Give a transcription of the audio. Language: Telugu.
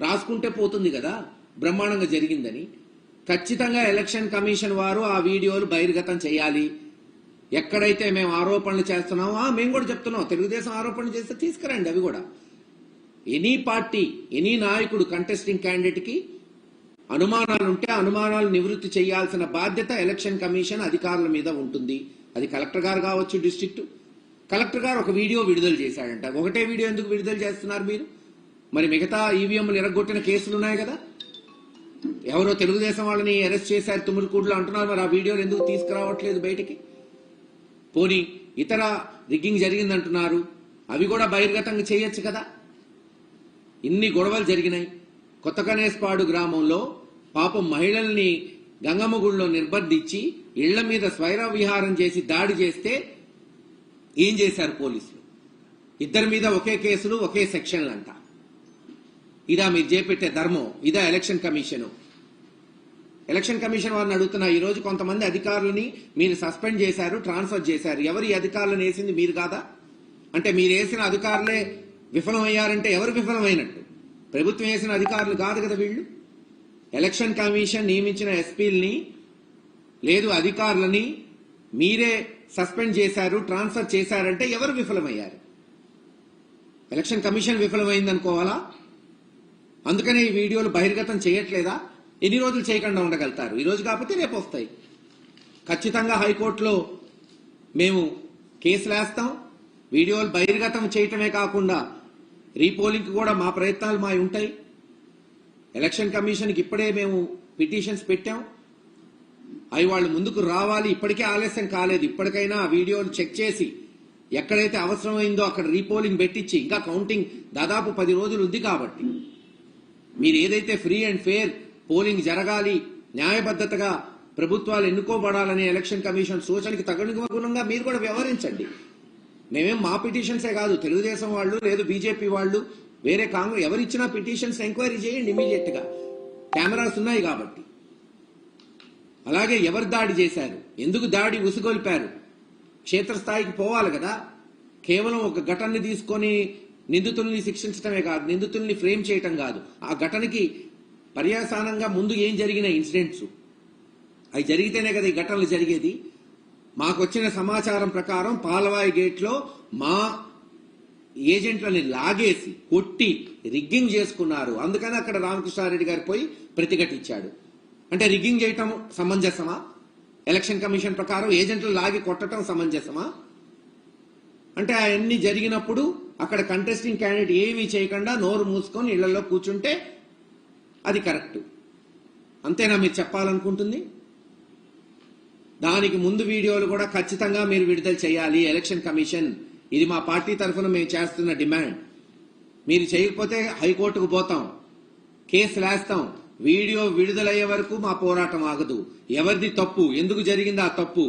రాసుకుంటే పోతుంది కదా బ్రహ్మాండంగా జరిగిందని. ఖచ్చితంగా ఎలక్షన్ కమిషన్ వారు ఆ వీడియోలు బహిర్గతం చేయాలి. ఎక్కడైతే మేము ఆరోపణలు చేస్తున్నామో మేము కూడా చెప్తున్నాం తెలుగుదేశం ఆరోపణలు చేస్తే తీసుకురండి అవి కూడా. ఎనీ పార్టీ ఎనీ నాయకుడు కంటెస్టింగ్ క్యాండిడేట్కి అనుమానాలు ఉంటే అనుమానాలు నివృత్తి చేయాల్సిన బాధ్యత ఎలక్షన్ కమిషన్ అధికారుల మీద ఉంటుంది. అది కలెక్టర్ గారు కావచ్చు డిస్ట్రిక్ట్. కలెక్టర్ గారు ఒక వీడియో విడుదల చేశాడంట. ఒకటే వీడియో ఎందుకు విడుదల చేస్తున్నారు మీరు? మరి మిగతా ఈవీఎంలు ఎరగొట్టిన కేసులు ఉన్నాయి కదా? ఎవరో తెలుగుదేశం వాళ్ళని అరెస్ట్ చేశారు తుమ్మిడికూడులో అంటున్నారు మరి ఆ వీడియోలు ఎందుకు తీసుకురావట్లేదు బయటికి? పోనీ ఇతర రిగ్గింగ్ జరిగిందంటున్నారు అవి కూడా బహిర్గతంగా చేయొచ్చు కదా? ఇన్ని గొడవలు జరిగినాయి. కొత్త కనేస్పాడు గ్రామంలో పాపం మహిళల్ని గంగమ్మ గుడిలో నిర్బంధించి ఇళ్ళ మీద స్వైర విహారం చేసి దాడి చేస్తే ఏం చేశారు పోలీసులు? ఇద్దరి మీద ఒకే కేసులు ఒకే సెక్షన్లు అంట ఇదా మీరు చేపెట్టే ధర్మం ఇదా ఎలక్షన్ కమిషను ఎలక్షన్ కమిషన్ వారిని అడుగుతున్నా ఈ రోజు కొంతమంది అధికారులని మీరు సస్పెండ్ చేశారు ట్రాన్స్ఫర్ చేశారు. ఎవరు ఈ అధికారులను వేసింది మీరు కాదా? అంటే మీరు వేసిన అధికారులే విఫలమయ్యారంటే ఎవరు విఫలమైనట్టు? ప్రభుత్వం వేసిన అధికారులు కాదు కదా వీళ్ళు? ఎలక్షన్ కమిషన్ నియమించిన ఎస్పీల్ని లేదు అధికారులని మీరే సస్పెండ్ చేశారు ట్రాన్స్ఫర్ చేశారంటే ఎవరు విఫలమయ్యారు? ఎలక్షన్ కమిషన్ విఫలమైంది అనుకోవాలా అందుకనే ఈ వీడియోలు బహిర్గతం చేయట్లేదా? ఎన్ని రోజులు చేయకుండా ఉండగలుగుతారు? ఈ రోజు కాకపోతే రేపు వస్తాయి. ఖచ్చితంగా హైకోర్టులో మేము కేసులు వేస్తాం. వీడియోలు బహిర్గతం చేయటమే కాకుండా రీపోలింగ్ కూడా మా ప్రయత్నాలు మా ఉంటాయి. ఎలక్షన్ కమిషన్కి ఇప్పుడే మేము పిటిషన్స్ పెట్టాం. అవి వాళ్ళు ముందుకు రావాలి. ఇప్పటికే ఆలస్యం కాలేదు. ఇప్పటికైనా వీడియోలు చెక్ చేసి ఎక్కడైతే అవసరమైందో అక్కడ రీపోలింగ్ పెట్టించి ఇంకా కౌంటింగ్ దాదాపు పది రోజులు ఉంది కాబట్టి మీరు ఏదైతే ఫ్రీ అండ్ ఫేర్ పోలింగ్ జరగాలి న్యాయబద్ధతగా ప్రభుత్వాలు ఎన్నుకోబడాలనే ఎలక్షన్ కమిషన్ సూచనకి తగనుగుణంగా మీరు కూడా వ్యవహరించండి. మేమేం మా పిటిషన్సే కాదు తెలుగుదేశం వాళ్ళు లేదు బీజేపీ వాళ్ళు వేరే కాంగ్రెస్ ఎవరిచ్చినా పిటిషన్స్ ఎంక్వైరీ చేయండి ఇమీడియట్గా. కెమెరాస్ ఉన్నాయి కాబట్టి. అలాగే ఎవరు దాడి చేశారు? ఎందుకు దాడి ఉసుగొల్పారు? క్షేత్రస్థాయికి పోవాలి కదా. కేవలం ఒక ఘటనని తీసుకొని నిందితుల్ని శిక్షించడమే కాదు నిందితుల్ని ఫ్రేమ్ చేయటం కాదు. ఆ ఘటనకి పర్యాసానంగా ముందు ఏం జరిగిన ఇన్సిడెంట్స్? అవి జరిగితేనే కదా ఈ ఘటనలు జరిగేది. మాకు వచ్చిన సమాచారం ప్రకారం పాలవాయి గేట్లో మా ఏజెంట్లని లాగేసి కొట్టి రిగ్గింగ్ చేసుకున్నారు. అందుకని అక్కడ రామకృష్ణారెడ్డి గారు పోయి ప్రతిఘటించాడు. అంటే రిగ్గింగ్ చేయటం సమంజసమా? ఎలక్షన్ కమిషన్ ప్రకారం ఏజెంట్లు లాగి కొట్టడం సమంజసమా? అంటే అవన్నీ జరిగినప్పుడు అక్కడ కంటెస్టింగ్ క్యాండిడేట్ ఏమీ చేయకుండా నోరు మూసుకొని ఇళ్ళలో కూర్చుంటే అది కరెక్ట్ అంతేనా మీరు చెప్పాలనుకుంటుంది? దానికి ముందు వీడియోలు కూడా ఖచ్చితంగా మీరు విడుదల చేయాలి. ఎలక్షన్ కమిషన్ ఇది మా పార్టీ తరఫున మేము చేస్తున్న డిమాండ్. మీరు చేయకపోతే హైకోర్టుకు పోతాం. కేసు వేస్తాం వీడియో విడుదలయ్యే వరకు మా పోరాటం ఆగదు. ఎవరిది తప్పు? ఎందుకు జరిగింది ఆ తప్పు?